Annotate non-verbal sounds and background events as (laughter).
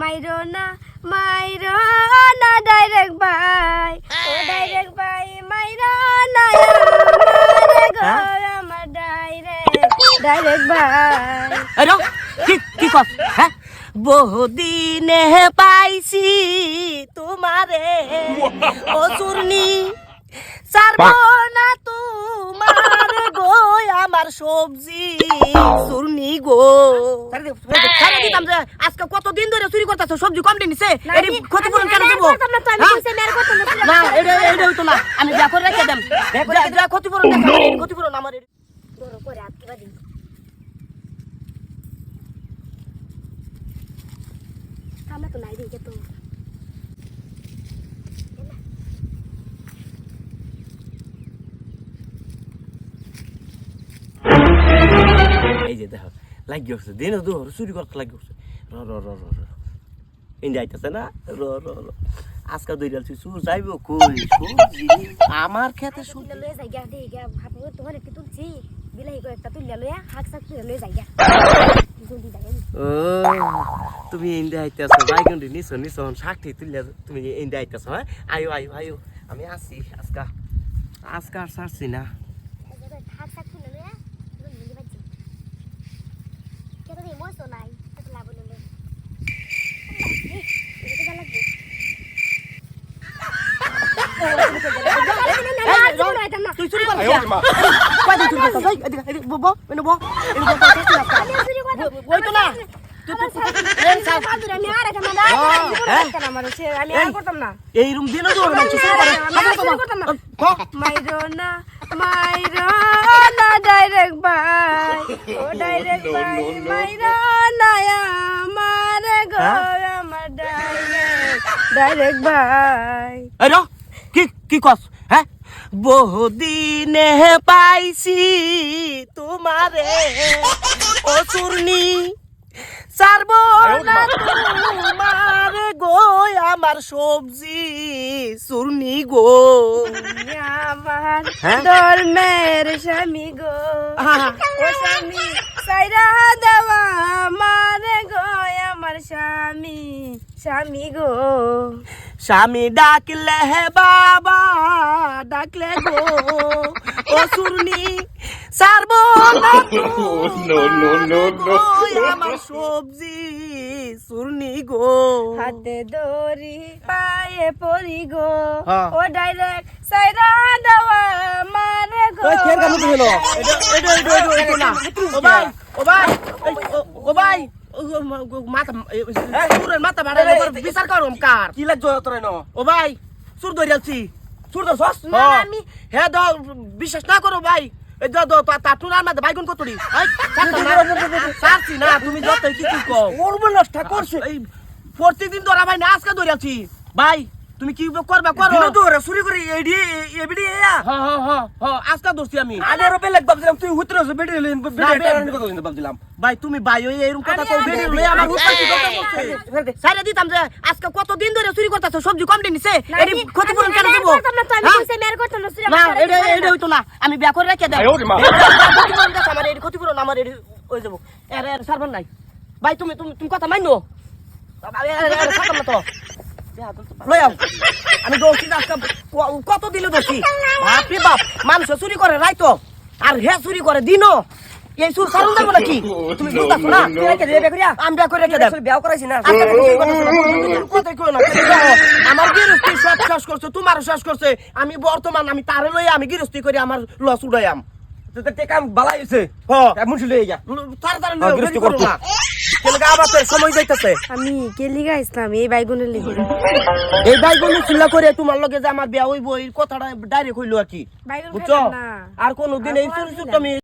মাইরো না মাইরো না ডাইরেক্ট ভাই ও ডাইরেক্ট ভাই মাইরো না আমারে গো আমার ডাইরেক্ট ডাইরেক্ট ভাই কি কি কস? হ্যাঁ? বহুদিনে পাইছি তোমারে ও চূর্ণি সারব না তোমার আমার সবজি চূর্ণি গো। যে আজকে কতদিন ধরে চুরি করতেছো? সবজি কম দিন নিছে ক্ষতিপূরণ কেন দেব? না আমি হ্যাঁ? এটা এটা হইতো না। আমি বিয়া করে রেখে দেম। যা- যা ক্ষতিপূরণ ক্ষতিপূরণ আমার আমরা তো নাই দিকে তো। যে দেখো লাগি উঠছে দিন দোহর চুরি করতে লাগি উঠছে। র র র র ইন্ডিয়া আইতাছে না? র র র। আজকে দুই ডাল চুর যাইব কই? আমার খেতে সবজি। লয়ে যাই গা দে গা ভাবো তোমার একটু তুলছি। বিলাহি করে একটা তুলে লয়ে হাক সাক তুলে লয়ে যাই গা। ও তুমি ইন্ডিয়া আইতাছো বাইগুন্ডি নিছো নিছো ষাটটি তুললে তুমি ইন্ডিয়া আইতাছো হ্যাঁ? আয়ো আয়ো আয়ো। আমি আসি আজকা। আজকা আর ছাড়ছি না এই যে হাক সাক তুলে লয়ে জলদি জলদি বাজি কেন রে মোস নাই তো লাগবে তুই চুরি করছিস কয় চুরি করছিস এই এদিকে এদিকে বো এনে বো এনে বো ছাড়ছি না ওই তো না এই ছাড় হ্যাঁ? এই রুম দিন তো মাইরো না মাইরো না ডাইরেক্ট ভাই ও ডাইরেক্ট ভাই মাইরো না আমার গো আমার ডাইরেক্ট ডাইরেক্ট ভাই। এই কি কি কস হ্যাঁ? বহুদিনে পাইছি তোমারে। ও চূর্ণি সারব না তোমার গো আমার সবজি চূর্ণি গো আমার হ্যাঁ? ধর্মের স্বামী গো। ও স্বামী সাইরা দেওয়া আমার গো আমার স্বামী স্বামী গো স্বামী ডাকলে হে বাবা ডাকলে গো চূর্ণি সারব না (laughs) no, no, no, no. গো আমার সবজি চূর্ণি গো। হাতে দড়ি পায়ে পরি গো। হ্যাঁ। ও ডাইরেক্ট সাইরা দেওয়া আমার গো। ওই কেন কামু দিলো এটা এটা এটা এটা না। ও ভাই ও ভাই ও- ভাই মাথা সুরের মাথা বাড়াই বিচার করুম কার? কি লাগছো তোর ন ও ভাই সুর ধরে সুর তো সস না, না, আমি হ্যাঁ দাও বিশ্বাস না করো ভাই। এই দাও দাও তা টুনার মাঝে বাইগুন কতরি সারছি না। তুমি যত কিছু কও। নষ্ট করছে। এই প্রতিদিন ধরা ভাই না আজকে ধরেছি ভাই তুমি কি করবা করো? তো রে চুরি করে এডি এবিডি হ্যাঁ হ্যাঁ হ্যাঁ হ্যাঁ আজকে ধরছি আমি। আমি আরও বেলেগ ভাবছিলাম তুই হুতরে আছে বেডি লেন বেডি বেডি- কথা কিন্তু ভাবছিলাম। ভাই তুমি ভাই ওই এরকম কথা বেরিয়ে আমি- লই আমার আমি- পড়ছে সাইরা দিতাম যে আজকে কত দিন ধরে চুরি করতেছো সবজি কম দিন নিছে না, এর ক্ষতিপূরণ কেন দেব? না তো, আমি হ্যাঁ? এটা এটা হইতো না। আমি বিয়া করে রেখে দেব। আমার এর ক্ষতিপূরণ আমার এর হয়ে যাব। এর এর সারবার নাই। ভাই তুমি তুমি তুমি কথা মাইনো? আমি এর এর সারতাম না তো। লই আও আমি দোষী কত দিলে দোষী? বাপরে বাপ মানুষ চুরি করে রাইতো। আর হে চুরি করে দিনও। এই চুর সারুন দেবো নাকি তুমি বুঝতেছো না? আমি বিয়া করে রেখে দেব আসলে বিয়া করাইছি না। যাও। আমার গৃহস্থী সব শেষ করছে তোমারও শেষ করছে। আমি বর্তমান আমি তারে লই আমি গৃহস্থী করে আমার লস উড়াইয়াম তো তে বালাই হইছে এমন ছিল এই যা তাড়াতাড়ি লই করতো। না। আবার তো সময় যাইতাছে? আমি ইসলাম এই বাইগুনের লিগে। এই বাইগুলো চিল্লা করে তোমার লগে যে আমার বিয়া হইব এই কথাটা ডাইরেক্ট হইল আর কি। বাইগুন বুঝছ? না। আর কোনোদিন এই চুরি চুরি আমি